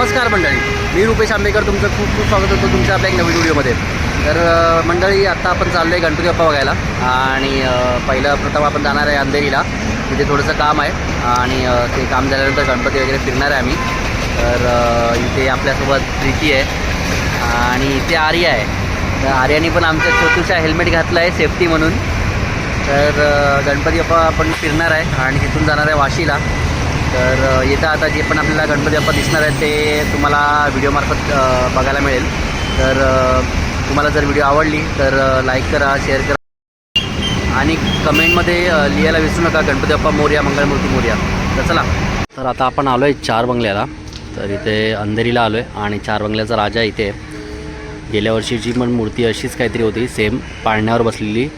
नमस्कार मंडळी. मी रुपेश आंबेकर तुमचं खूप खूप स्वागत होतं तुमच्या आपल्या एक नवीन व्हिडिओमध्ये. तर मंडळी आत्ता आपण चाललो आहे गणपती बाप्पा बघायला. आणि पहिलं प्रथम आपण जाणार आहे अंधेरीला. तिथे थोडंसं काम आहे. आणि ते काम झाल्यानंतर गणपती वगैरे फिरणार आहे आम्ही. तर इथे आपल्यासोबत प्रीती आहे. आणि इथे आर्या आहे. तर आर्याने पण आमच्या छोटूशा हेल्मेट घातलं आहे सेफ्टी म्हणून. तर गणपती बाप्पा आपण फिरणार आहे. आणि तिथून जाणार आहे वाशीला. तर येतं आता जे पण आपल्याला गणपती बाप्पा दिसणार आहेत ते तुम्हाला व्हिडिओमार्फत बघायला मिळेल. तर तुम्हाला जर व्हिडिओ आवडली तर लाईक करा शेअर करा. आणि कमेंटमध्ये लिहायला विसरू नका गणपती बाप्पा मोर्या मंगळमूर्ती मोर्या. तर चला. तर आता आपण आलो आहे चार बंगल्याला. तर इथे अंधेरीला आलो आहे आणि चार बंगल्याचा राजा इथे गेल्या वर्षीची पण मूर्ती अशीच काहीतरी होती सेम पाळण्यावर बसलेली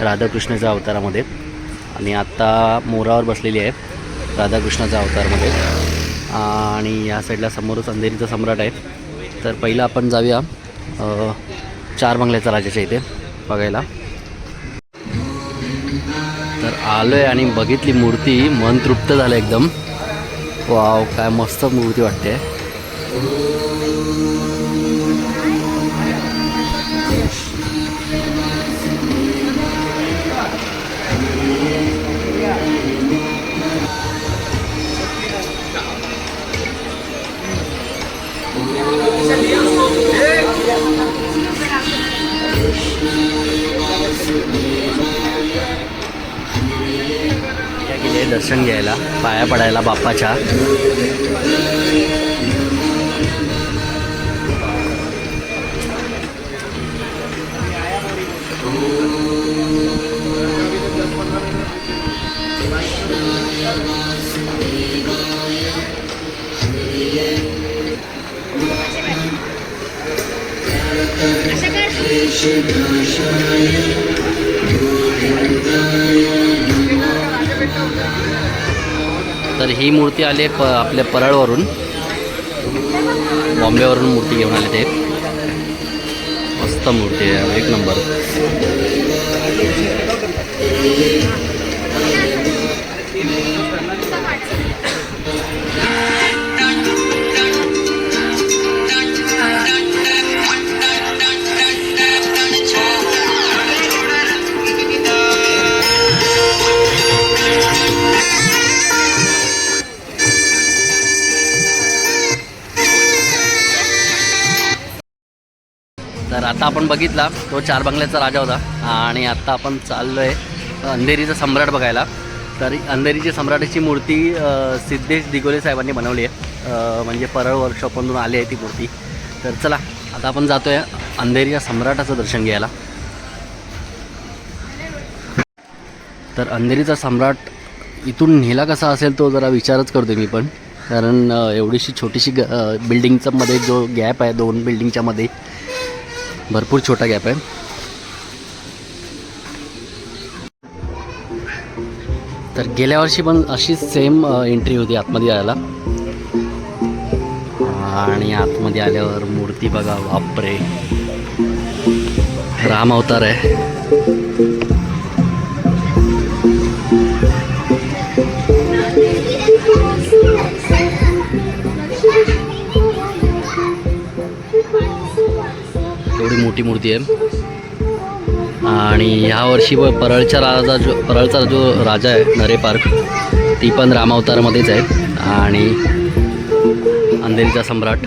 राधाकृष्णाच्या अवतारामध्ये. आणि आत्ता मोरावर बसलेली आहे. राधाकृष्णाचा अवतारमध्ये आणि या साईडला समोरच अंधेरीचा सम्राट आहे तर पहिलं आपण जाऊया चार बंगल्याचा राजाच्या इथे बघायला. तर आलो आहे आणि बघितली मूर्ती मन तृप्त झालं एकदम. वाव काय मस्त मूर्ती वाटते. पाया पडायला बाप्पाच्या तर ही मूर्ती आली आहे प आपल्या परळवरून. बॉम्बेवरून मूर्ती घेऊन आले ते. मस्त मूर्ती आहे एक नंबर. तर आता आपण बघितला तो चार बंगल्याचा राजा होता. आणि आता आपण चाललो आहे अंधेरीचा सम्राट बघायला. तर अंधेरीची सम्राटाची मूर्ती सिद्धेश दिगोले साहेबांनी बनवली आहे. म्हणजे परळ वर्कशॉपमधून आली आहे ती मूर्ती. तर चला आता आपण जातो आहे अंधेरीच्या सम्राटाचं दर्शन घ्यायला. तर अंधेरीचा सम्राट इथून नेला कसा असेल तो जरा विचारच करतो मी पण. कारण एवढीशी छोटीशी ग बिल्डिंगचा मध्ये जो गॅप आहे दोन बिल्डिंगच्या मध्ये भरपूर छोटा गॅप आहे. तर गेल्या वर्षी पण अशीच सेम एंट्री होती आतमध्ये यायला. आणि आतमध्ये आल्यावर मूर्ती बघा बापरे. राम अवतार आहे. मोठी मूर्ती आहे. आणि ह्या वर्षी व परळच्या राजा जो परळचा जो राजा आहे नरे पार्क ती पण रामावतारमध्येच आहे. आणि अंधेरीचा सम्राट.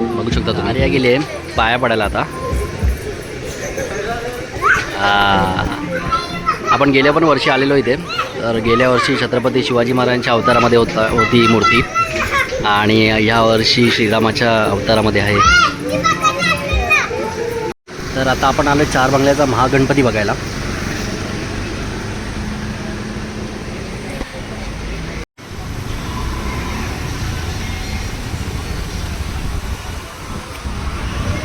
बघू शकता तुम्ही. आर्या गेली आहे. पाया पडायला आता. आपण गेल्या पण वर्षी आलेलो इथे. तर गेल्या वर्षी छत्रपती शिवाजी महाराजांच्या अवतारामध्ये होता होती मूर्ती. आणि ह्या वर्षी श्रीरामाच्या अवतारामध्ये आहे. तर आता आपण आलो चार बंगल्याचा महागणपती बघायला.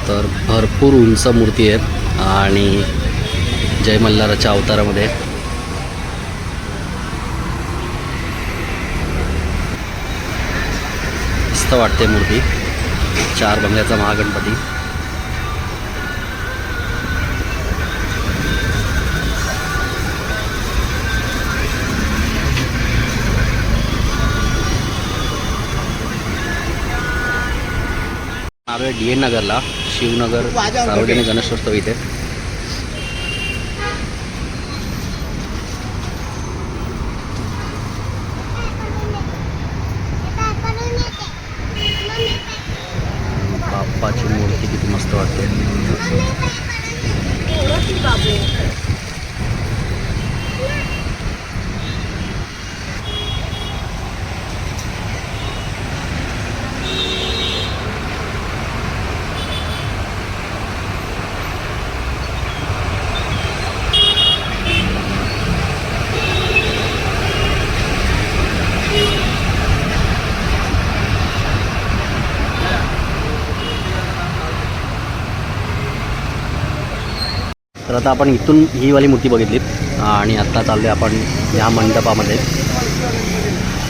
तर भरपूर उंच मूर्ती आहेत आणि जय मल्हाराच्या अवतारामध्ये. मस्त वाटते मूर्ती. चार बंगल्याचा महागणपती. डी एन नगरला शिवनगर सार्वजनिक गणेशोत्सव इथे बाप्पाची मूर्ती किती मस्त वाटते तर आता आपण इथून ही वाली मूर्ती बघितली आणि आत्ता चाललो आहे आपण ह्या मंडपामध्ये.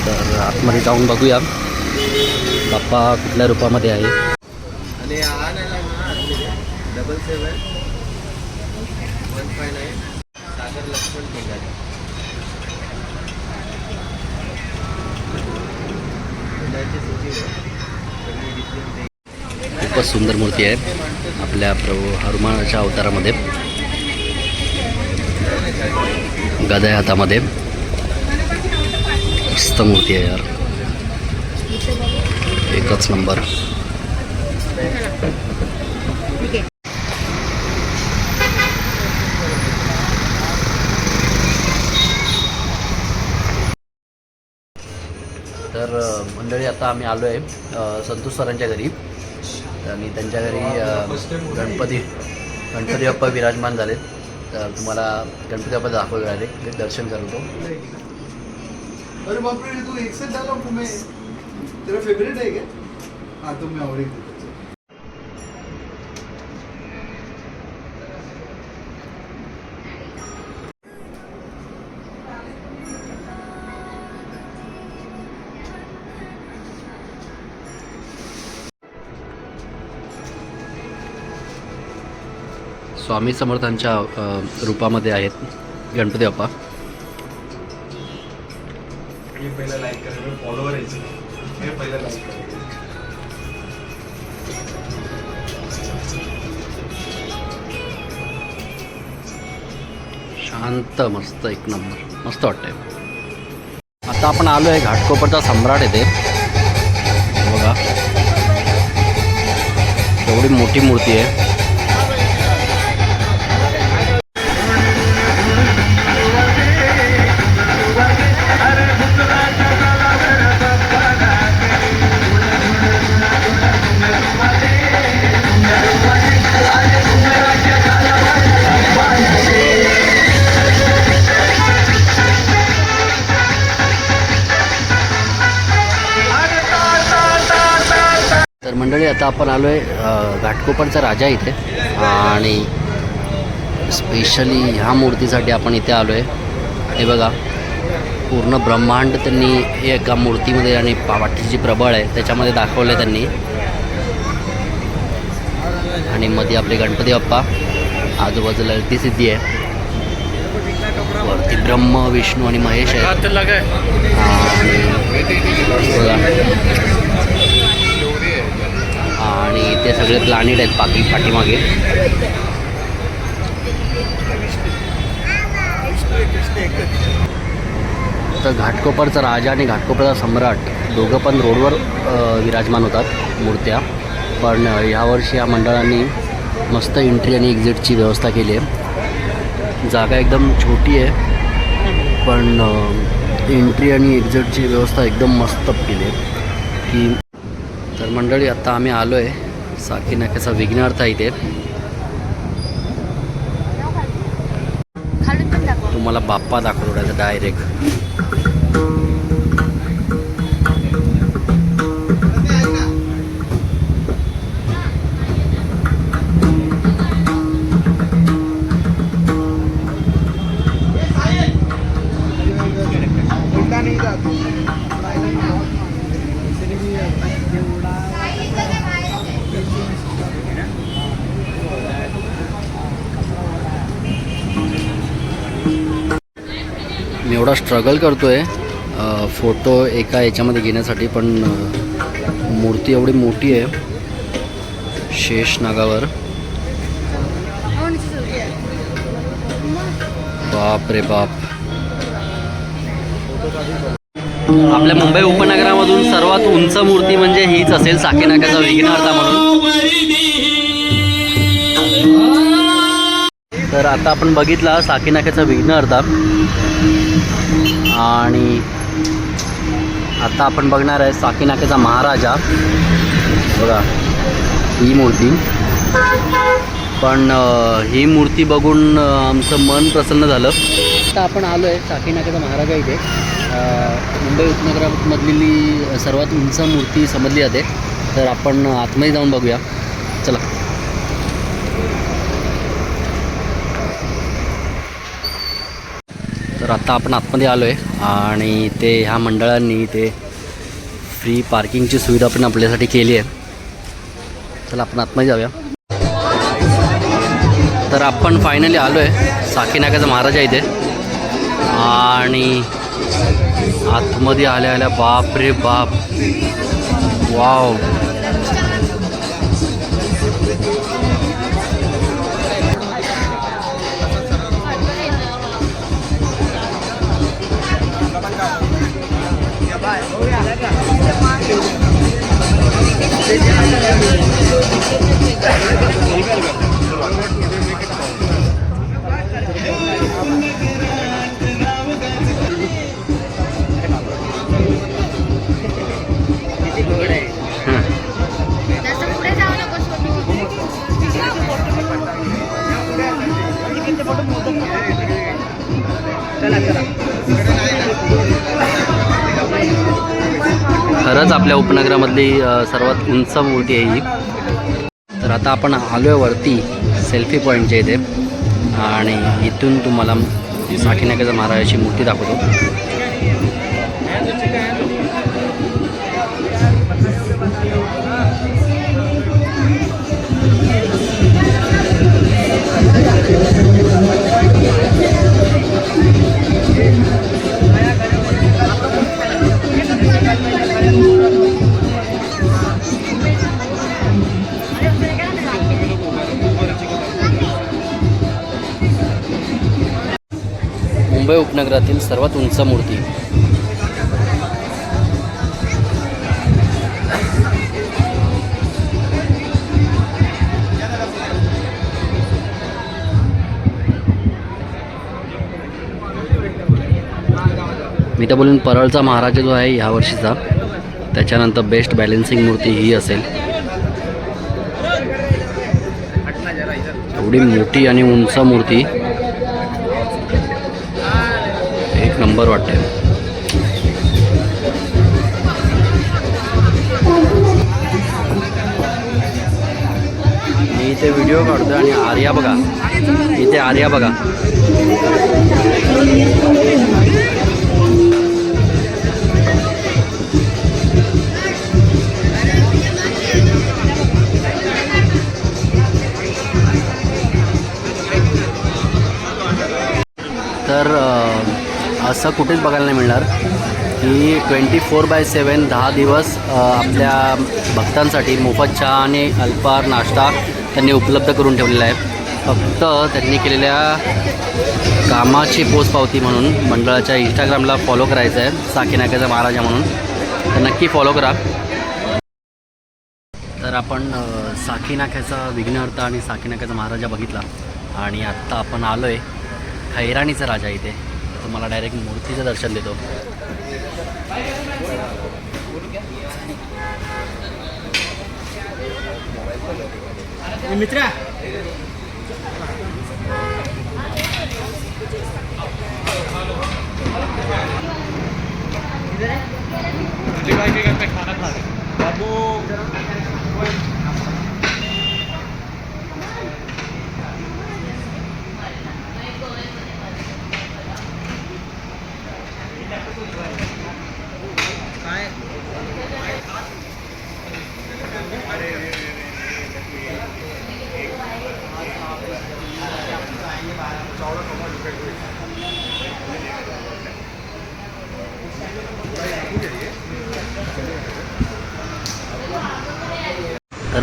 तर आतमध्ये जाऊन बघूया. बाप्पा कुठल्या रूपामध्ये आहे? Double seven one five nine Sagar Laxman खूपच सुंदर मूर्ती आहे. आपल्या प्रभू हनुमानाच्या अवतारामध्ये. गदा हातामध्ये. मस्त मूर्ती आहे यार. एकच नंबर. तर मंडळी आता आम्ही आलो आहे संतोष सरांच्या घरी. आणि त्यांच्या घरी गणपती गणपती बाप्पा विराजमान झालेत. तर तुम्हाला गणपती बाप्पा दाखवले आले ते दर्शन करतो अरे बापरे तू एक झाला पुणे. तुला फेवरेट आहे का? हा तुम्ही आवडेल स्वामी समर्थांच्या रूपामध्ये आहेत गणपती बाप्पा. है पहला शांत मस्त एक नंबर. मस्त वाटतंय. आता आपण आलो आहे घाटकोपरचा सम्राट येथे. बघा. एवढी मोठी मूर्ती आहे. मंडळी आता आपण आलो आहे घाटकोपरचा राजा इथे. आणि स्पेशली ह्या मूर्तीसाठी आपण इथे आलो आहे हे बघा पूर्ण ब्रह्मांड त्यांनी एका मूर्तीमध्ये आणि पावाटी जी प्रबळ आहे त्याच्यामध्ये दाखवलं आहे त्यांनी. आणि मध्ये आपले गणपती बाप्पा आजूबाजूला ललिती सिद्धी आहे. वरती ब्रह्म विष्णू आणि महेश आहे आणि ते सगळे प्लॅनेट आहेत बाकी पाठीमागे. तर घाटकोपरचा राजा आणि घाटकोपरचा सम्राट दोघं पण रोडवर विराजमान होतात मूर्त्या. पण अ, यावर्षी या मंडळांनी मस्त एंट्री आणि एक्झिटची व्यवस्था केली आहे. जागा एकदम छोटी आहे पण एंट्री आणि एक्झिटची व्यवस्था एकदम मस्त केली आहे. की तर मंडळी आता आम्ही आलो आहे साकी नाक्याचा विघ्नार्थ आहे इथे तुम्हाला बाप्पा दाखवतो डायरेक्ट उल्टा नहीं मी एवढा स्ट्रगल करतो आहे फोटो एका याच्यामध्ये घेण्यासाठी पण मूर्ती एवढी मोठी आहे. शेष नागावर. बाप रे बाप. आपल्या मुंबई उपनगरामधून सर्वात उंच मूर्ती म्हणजे हीच असेल साकेनाक्याचा विघ्नार्था म्हणून. तर आता आपण बघितला साकेनाक्याचा विघ्नहर्ता आणि आता आपण बघणार आहे साकीनाक्याचा महाराजा. बघा ही मूर्ती. पण ही मूर्ती बघून आमचं मन प्रसन्न झालं. आता आपण आलो आहे साकीनाक्याचा महाराजा इथे. मुंबई उपनगरामधलेली सर्वात उंच मूर्ती समजली जाते. तर आपण आतमध्ये जाऊन बघूया. चला. तर आता आपण आतमध्ये आलो आहे आणि ते ह्या मंडळांनी ते फ्री पार्किंगची सुविधा पण आपल्यासाठी केली आहे. चला आपण आतमध्ये जाऊया. तर आपण फायनली आलो आहे साकीनाक्याचा महाराजा इथे. आणि आतमध्ये आल्या आल्या बाप रे बाप. वाव हं. खरंच आपल्या उपनगरामधली सर्वात उंच मूर्ती आहे ही. तर आता आपण आलो आहे वरती सेल्फी पॉईंटच्या इथे. आणि इथून तुम्हाला साठीनाक्याचा महाराजाची मूर्ती दाखवतो. सर्वात मूर्ती. मी तर बोलून परळचा महाराजा जो आहे ह्या वर्षीचा. त्याच्यानंतर बेस्ट बॅलेन्सिंग मूर्ती ही असेल. एवढी मोठी आणि उंच मूर्ती. नंबर वाटते मी इथे व्हिडिओ काढतोय आणि आर्या बघा. इथे आर्या बघा. असं कुठेच बघायला नाही मिळणार की ट्वेंटी फोर बाय सेवन दहा दिवस आपल्या भक्तांसाठी मोफत चहा आणि अल्पार नाश्ता त्यांनी उपलब्ध करून ठेवलेला आहे. फक्त त्यांनी केलेल्या कामाची पोचपावती म्हणून मंडळाच्या इंस्टाग्रामला फॉलो करायचं आहे साकीनाक्याचा महाराजा म्हणून. तर नक्की फॉलो करा. तर आपण अ, साकीनाक्याचा विघ्नहर्ता आणि साकीनाक्याचा महाराजा बघितला. आणि आत्ता आपण आलो आहे खैराणीचा राजा इथे. तुम्हाला डायरेक्ट मूर्तीचं दर्शन देतो. मित्रा. खाना खा रहे बाबू.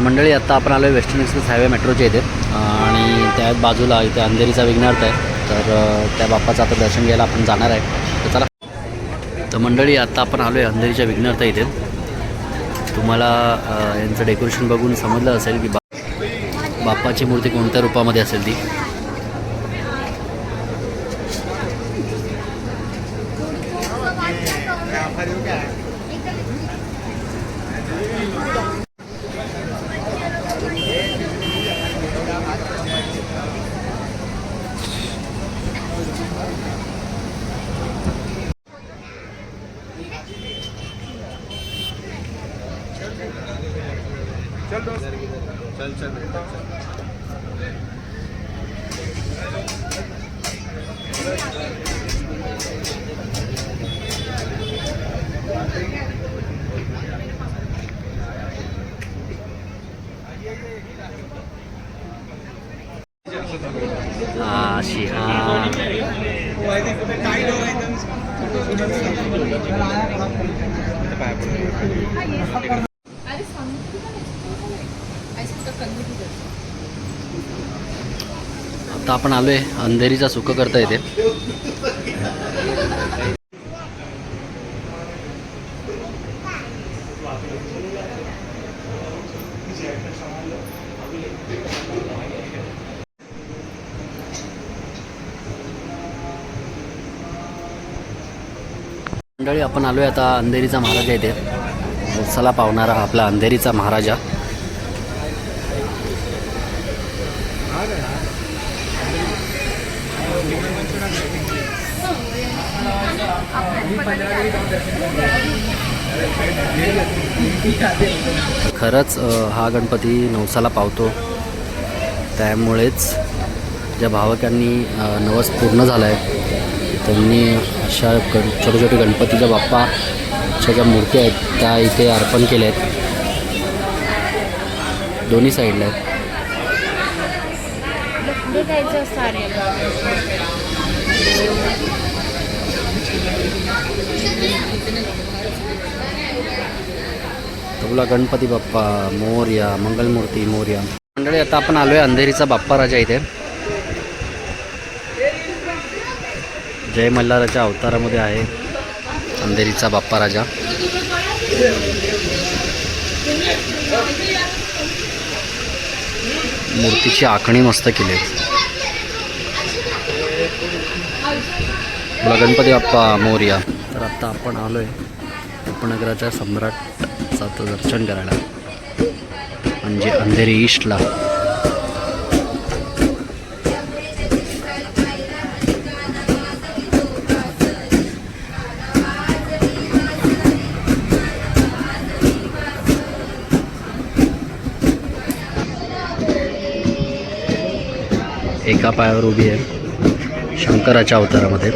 मंडळी आत्ता आपण आलो आहे वेस्टर्न एक्सप्रेस हायवे मेट्रोच्या इथे. आणि त्या बाजूला इथे अंधेरीचा विघ्नार्थ आहे. तर त्या बाप्पाचं आता दर्शन घ्यायला आपण जाणार आहे. तर चला. तर मंडळी आत्ता आपण आलो आहे अंधेरीच्या विघ्नार्थ इथे. तुम्हाला यांचं डेकोरेशन बघून समजलं असेल की बा बाप्पाची मूर्ती कोणत्या रूपामध्ये असेल ती चल चल हा अशी हा आता आपण आलोय अंधेरीचा सुख करता येते मंडळी आपण आलोय आता अंधेरीचा महाराजा येते चला पावणारा आपला अंधेरीचा महाराजा. खरंच हा गणपती नवसाला पावतो. त्यामुळेच ज्या भावकांनी नवस पूर्ण झाला आहे त्यांनी अशा गण छोटे छोटे गणपतीच्या बाप्पाच्या ज्या मूर्ती आहेत त्या इथे अर्पण केल्या आहेत. दोन्ही साईडला आहेत. तुला गणपती बाप्पा मोर्या मंगलमूर्ती मोर्या. मंडळी आता आपण आलोय अंधेरीचा बाप्पा राजा इथे. जय मल्हाराच्या अवतारामध्ये आहे. अंधेरीचा बाप्पा राजा. मूर्तीची आखणी मस्त केली. आहे. गणपती बाप्पा मोर्या. तर आत्ता आपण आलो आहे उपनगराच्या सम्राटचं दर्शन करायला. म्हणजे अंधेरी ईस्टला एका पायावर उभी आहे शंकराच्या अवतारामध्ये.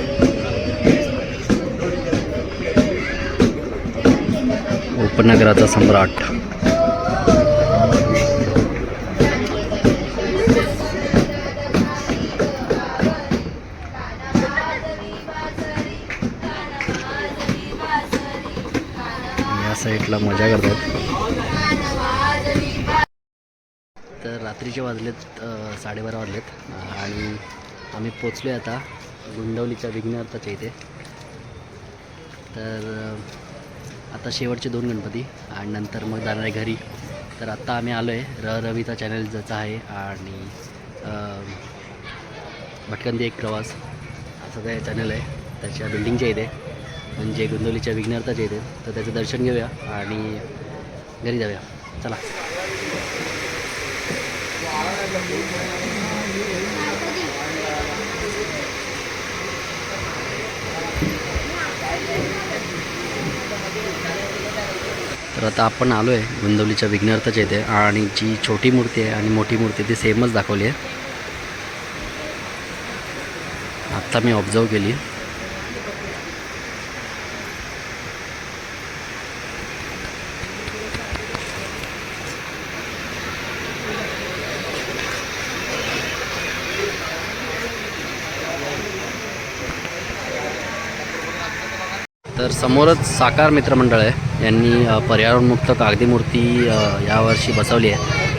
उपनगराचा सम्राट. या साईडला मजा करतात. रात्रीचे वाजलेत साडेबारा वाजलेत. आणि आम्ही पोचलो आहे आता गुंडवलीच्या विघ्नार्थाच्या इथे. तर आता शेवटचे दोन गणपती आणि नंतर मग जाणार आहे घरी. तर आत्ता आम्ही आलो आहे र रवीचा चॅनल ज्याचा आहे आणि भटकंदी एक प्रवास. असं ते चॅनल आहे. त्याच्या बिल्डिंगच्या इथे. म्हणजे गुंडवलीच्या विघ्नार्थाच्या इथे. तर त्याचं दर्शन घेऊया आणि घरी जाऊया. चला. तर आता आपण आलो आहे गुंदवलीच्या विघ्नार्थाच्या इथे. आणि जी छोटी मूर्ती आहे आणि मोठी मूर्ती ती सेमच दाखवली आहे. आत्ता मी ऑब्झर्व केली. समोरच साकार मित्रमंडळ आहे. यांनी पर्यावरणमुक्त कागदी मूर्ती यावर्षी बसवली आहे.